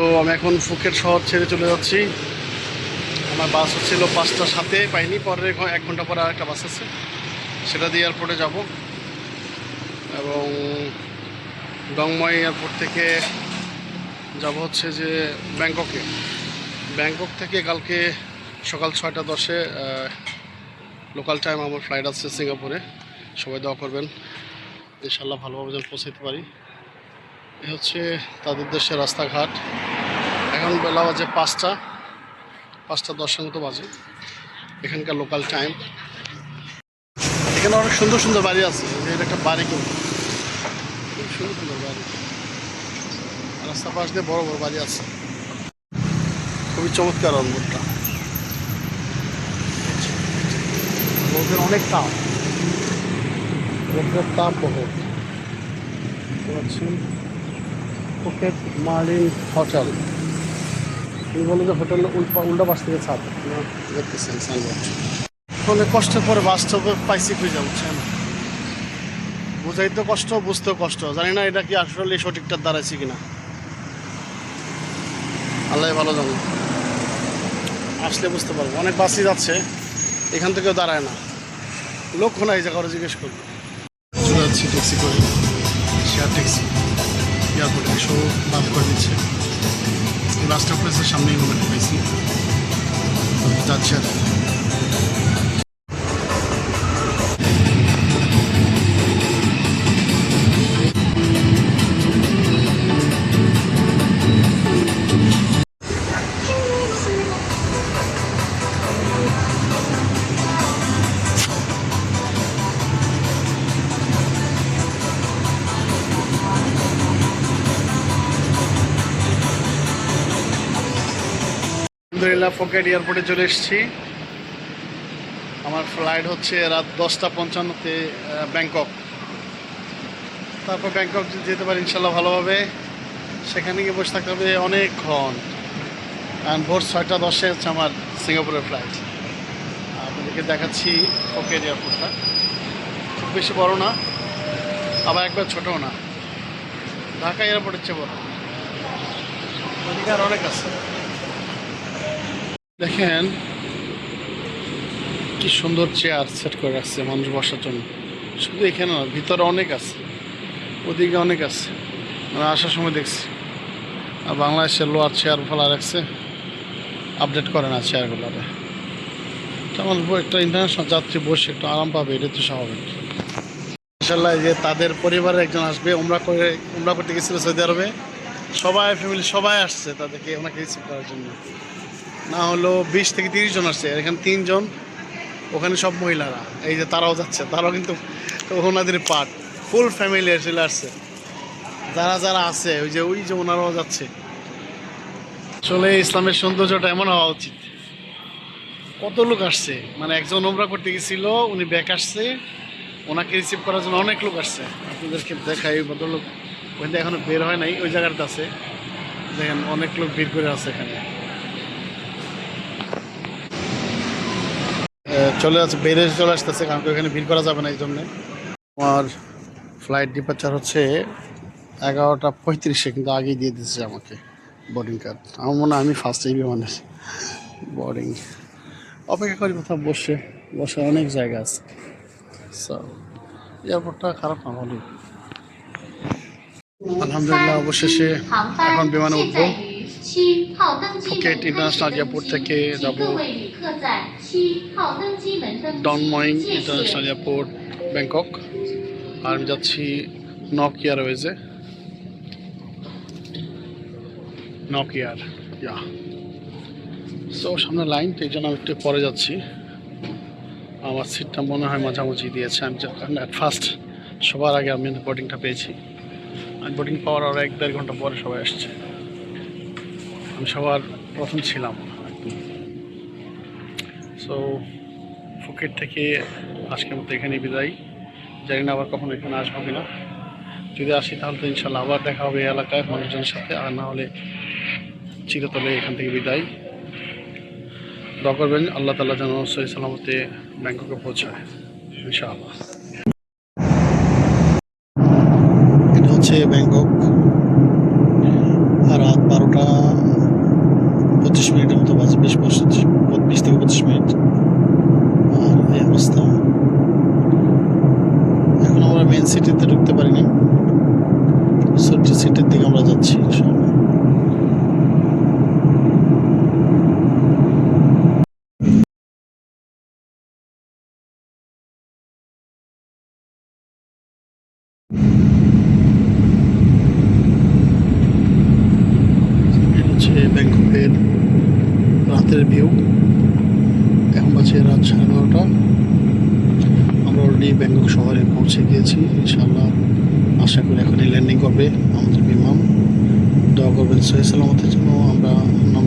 তো আমি এখন ফুকের শহর ছেড়ে চলে যাচ্ছি। আমার বাস হচ্ছিল পাঁচটার সাথে পাইনি। পরে এক ঘণ্টা পরে আরেকটা বাস আছে। সেটা দিয়ে এয়ারপোর্টে যাব। এবং ডংময় এয়ারপোর্ট থেকে যাব হচ্ছে যে ব্যাংককে। ব্যাংকক থেকে কালকে সকাল ছয়টা দশে লোকাল টাইম আমার ফ্লাইট আছে সিঙ্গাপুরে। সবাই দোয়া করবেন। ইনশাল্লাহ ভালোভাবে যেন পৌঁছাতে পারি। এ হচ্ছে তাদের দেশের রাস্তাঘাট। এখন বেলা বাজে পাঁচটা পাঁচটা দশের মতো বাজে, এখানকার লোকাল টাইম এখানে অনেক সুন্দর সুন্দর বাড়ি আছে এটা একটা বাড়ি খুব সুন্দর সুন্দর বাড়ি। রাস্তা পাশ দিয়ে বড় বড় বাড়ি আছে। খুবই চমৎকার অদ্ভুতটা। রোদের অনেক তাপ। রোদের তাপ বহুত। পাচ্ছেন ফুকেট মার্লিন হোটেল তুমি বলো যে হোটেল উল্টা পাশ থেকে ছাদ। দেখতেছেন সাইনবোর্ড ফলে কষ্টের পরে বাস্তব পাইছি খুঁজে বুঝছেন? বুঝাইতে কষ্ট বুঝতেও কষ্ট। জানি না এটা কি আসলে সঠিকটার দাঁড়াইছে কিনা। আল্লাহ ভালো জানে। আসলে বুঝতে পারব। অনেক বাসই যাচ্ছে এখান থেকেও দাঁড়ায় না। লক্ষ্য নাই যে কারও জিজ্ঞেস করব। চলে যাচ্ছি ট্যাক্সি করে। Share taxi. এয়ারপোর্টে শো বাদ করে দিচ্ছে। রাস্তা স্টপেজের সামনেই মোমেন্ট পেয়েছি যাচ্ছি আলহামদুলিল্লাহ ফোকেট এয়ারপোর্টে চলে এসেছি। আমার ফ্লাইট হচ্ছে রাত দশটা পঞ্চান্নতে ব্যাংকক তারপর ব্যাংকক যেতে পারি ইনশাল্লাহ ভালোভাবে। সেখানে গিয়ে বসে থাকতে হবে অনেকক্ষণ। কারণ ভোর ছয়টা দশে হচ্ছে আমার সিঙ্গাপুরের ফ্লাইট আপনাদেরকে দেখাচ্ছি ফোকেট এয়ারপোর্টটা খুব বেশি বড় না, আবার একবার ছোটও না। ঢাকা এয়ারপোর্টের চেয়ে বড়। আর অনেক আছে। দেখেন, কি সুন্দর চেয়ার সেট করে রাখছে মানুষ বসার জন্য। শুধু এখানে না, ভিতরে অনেক আছে, ওদিকে অনেক আছে। আমি আসার সময় দেখছি। আর বাংলাদেশের লোয়ার চেয়ার ফেলা রাখছে। আপডেট করে না চেয়ারগুলোতে তেমন একটা ইন্টারন্যাশনাল যাত্রী বসে একটু আরাম পাবে এটা তো স্বাভাবিক। ইনশাল্লাহ যে তাদের পরিবারের একজন আসবে, উমরা করে, উমরা করতে গেছিল সৌদি আরবে। সবাই ফ্যামিলি সবাই আসছে তাদেরকে ওনাকে রিসিভ করার জন্য। না হলো বিশ থেকে তিরিশ জন আসছে এখানে তিনজন, ওখানে সব মহিলারা। এই যে তারাও যাচ্ছে, তারাও কিন্তু ওনাদের পার্ট ফুল ফ্যামিলি চলে আসছে। যারা যারা আছে, ওই যে ওই যে ওনারাও যাচ্ছে। আসলে ইসলামের সৌন্দর্যটা এমন হওয়া উচিত। কত লোক আসছে? মানে একজন ওমরা করতে গেছিল, উনি ব্যাক আসছে। ওনাকে রিসিভ করার জন্য অনেক লোক আসছে। আপনাদেরকে দেখাই ভদ্রলোক ওখান থেকে এখনও বের হয় নাই, ওই জায়গাটা আছে। দেখেন, অনেক লোক ভিড় করে আছে এখানে। চলে আসছে বেড়ে চলে আসতেছে, কারণ কি ওখানে ভিড় করা যাবে না এই জন্যে। আমার ফ্লাইট ডিপার্চার হচ্ছে এগারোটা পঁয়ত্রিশে, কিন্তু আগেই দিয়ে দিচ্ছে আমাকে বোর্ডিং কার্ড আমার মনে হয় আমি ফার্স্ট এই বিমানের বোর্ডিং অপেক্ষা করি কোথাও বসে বসে অনেক জায়গা আছে। এয়ারপোর্টটা খারাপ না, ভালোই। আলহামদুলিল্লাহ, অবশেষে এখন বিমানে উঠবো। ফুকেট ইন্টারন্যাশনাল এয়ারপোর্ট থেকে যাব Don Mueang international airport Bangkok আর আমি যাচ্ছি নক এয়ারওয়েজে নক এয়ার ইয়া সো সামনে লাইন তো এই জন্য আমি একটু পরে যাচ্ছি। আমার সিটটা মনে হয় মাঝামাঝি দিয়েছে। আমি অ্যাট ফার্স্ট সবার আগে আমি বোর্ডিংটা পেয়েছি। আমি বোর্ডিং পাওয়ার আর এক দেড় ঘণ্টা পরে সবাই আসছে। আমি সবার প্রথম ছিলাম সো ফুকেট থেকে আজকের মতো এখানে বিদায়। জানি না আবার কখনো এখানে আসব কিনা। যদি আসি তাহলে তো ইনশাল্লাহ আবার দেখা হবে এলাকায় মানুষজনের সাথে। আর না হলে চিরতলে এখান থেকে বিদায়। দোয়া করবেন আল্লাহ তালা যেন সহি সালামতে ব্যাংককে পৌঁছায়, ইনশাআল্লাহ। এটা হচ্ছে ব্যাংকক। রাত বারোটা পঁচিশ মিনিটের মতো বাজে বিশ পঁচিশ বিশ থেকে পঁচিশ মিনিট। আর এই অবস্থা। এখন আমরা মেন সিটিতে ঢুকতে পারিনি ছোট্ট সিটির দিকে আমরা যাচ্ছি এটা হচ্ছে রাতের ভিউ। এখন আছে রাত সাড়ে বারোটা আমরা অলরেডি ব্যাংকক শহরে পৌঁছে গিয়েছি ইনশাল্লাহ আশা করি এখনই ল্যান্ডিং করবে আমাদের বিমান। দোয়া করবেন, সহি সালামতের জন্য আমরা নাম